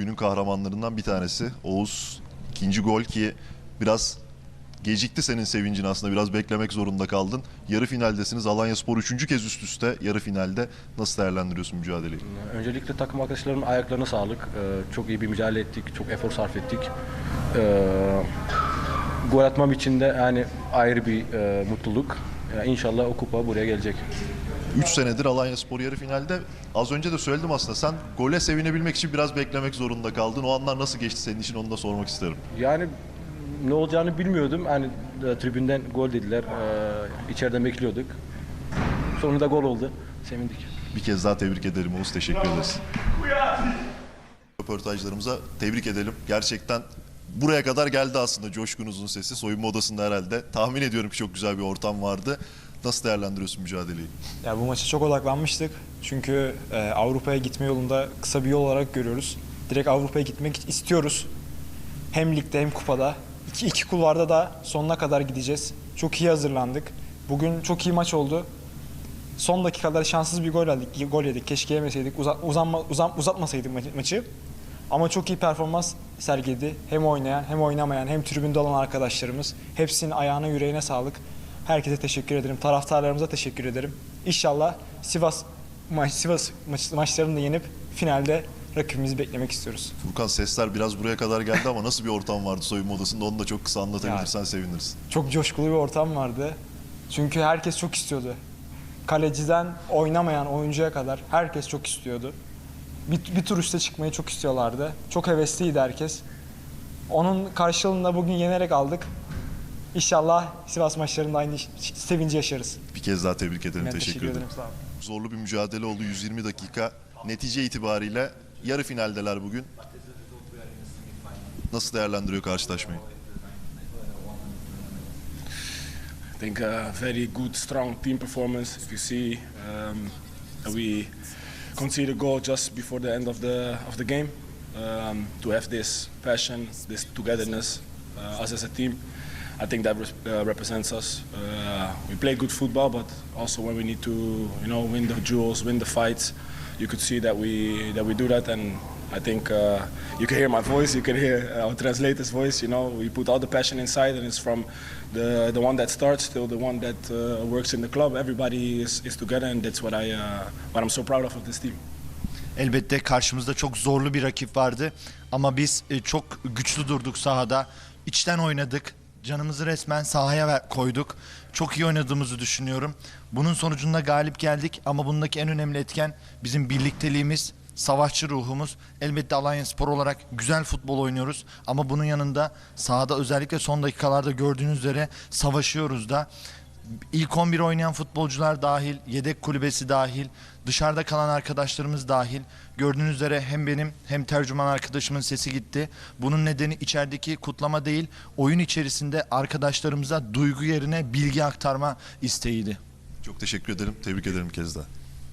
günün kahramanlarından bir tanesi. Oğuz ikinci gol ki biraz gecikti senin sevincin aslında. Biraz beklemek zorunda kaldın. Yarı finaldesiniz. Alanya Spor üçüncü kez üst üste yarı finalde. Nasıl değerlendiriyorsun mücadeleyi? Öncelikle takım arkadaşlarımın ayaklarına sağlık. Ee, Çok iyi bir mücadele ettik, çok efor sarf ettik. Ee, Gol atmam için de yani ayrı bir e, mutluluk. Yani inşallah o kupa buraya gelecek. 3 senedir Alanya Spor yarı finalde. Az önce de söyledim aslında. Sen gole sevinebilmek için biraz beklemek zorunda kaldın. O anlar nasıl geçti senin için onu da sormak isterim. Yani ne olacağını bilmiyordum. Hani e, tribünden gol dediler. Ee, içeriden bekliyorduk. Sonunda gol oldu. Sevindik. Bir kez daha tebrik ederim Oğuz. Teşekkür ederiz. Röportajlarımıza tebrik edelim. Gerçekten buraya kadar geldi aslında Coşkunuz'un sesi. Soyunma odasında herhalde. Tahmin ediyorum ki çok güzel bir ortam vardı. Nasıl değerlendiriyorsun mücadeleyi? Ya bu maça çok odaklanmıştık. Çünkü e, Avrupa'ya gitme yolunda kısa bir yol olarak görüyoruz. Direkt Avrupa'ya gitmek istiyoruz. Hem ligde hem kupada. İki, iki kulvarda da sonuna kadar gideceğiz. Çok iyi hazırlandık. Bugün çok iyi maç oldu. Son dakikalarda şanssız bir gol aldık, gol yedik. Keşke yemeseydik, uza, uzanma, uzan, uzatmasaydık ma- maçı. Ama çok iyi performans sergiledi. Hem oynayan, hem oynamayan, hem tribünde olan arkadaşlarımız. Hepsinin ayağına, yüreğine sağlık. Herkese teşekkür ederim. Taraftarlarımıza teşekkür ederim. İnşallah Sivas maç, Sivas maç, maçlarını da yenip finalde rakibimizi beklemek istiyoruz. Furkan sesler biraz buraya kadar geldi ama nasıl bir ortam vardı soyunma odasında onu da çok kısa anlatabilirsen seviniriz. Çok coşkulu bir ortam vardı. Çünkü herkes çok istiyordu. Kaleciden oynamayan oyuncuya kadar herkes çok istiyordu. Bir, bir tur üste çıkmayı çok istiyorlardı. Çok hevesliydi herkes. Onun karşılığında bugün yenerek aldık. İnşallah Sivas maçlarında aynı sevinci yaşarız. Bir kez daha tebrik ederim. Ben teşekkür, ederim. Sağ olun. Zorlu bir mücadele oldu 120 dakika. Netice itibariyle yarı finaldeler bugün. Nasıl değerlendiriyor karşılaşmayı? I think a very good, strong team performance. If you see, um, we conceded a goal just before the end of the of the game. Um, to have this passion, this togetherness, uh, us as a team, I think that uh, represents us. Uh, we play good football, but also when we need to, you know, win the duels, win the fights, you could see that we that we do that and. I think uh, you can hear my voice. You can hear our translator's voice. You know, we put all the passion inside, and it's from the the one that starts till the one that uh, works in the club. Everybody is, is together, and that's what I uh, what I'm so proud of of this team. Elbette karşımızda çok zorlu bir rakip vardı ama biz e, çok güçlü durduk sahada. İçten oynadık. Canımızı resmen sahaya koyduk. Çok iyi oynadığımızı düşünüyorum. Bunun sonucunda galip geldik ama bundaki en önemli etken bizim birlikteliğimiz, savaşçı ruhumuz. Elbette Alanya Spor olarak güzel futbol oynuyoruz ama bunun yanında sahada özellikle son dakikalarda gördüğünüz üzere savaşıyoruz da. İlk 11 oynayan futbolcular dahil, yedek kulübesi dahil, dışarıda kalan arkadaşlarımız dahil. Gördüğünüz üzere hem benim hem tercüman arkadaşımın sesi gitti. Bunun nedeni içerideki kutlama değil, oyun içerisinde arkadaşlarımıza duygu yerine bilgi aktarma isteğiydi. Çok teşekkür ederim. Tebrik ederim bir kez daha.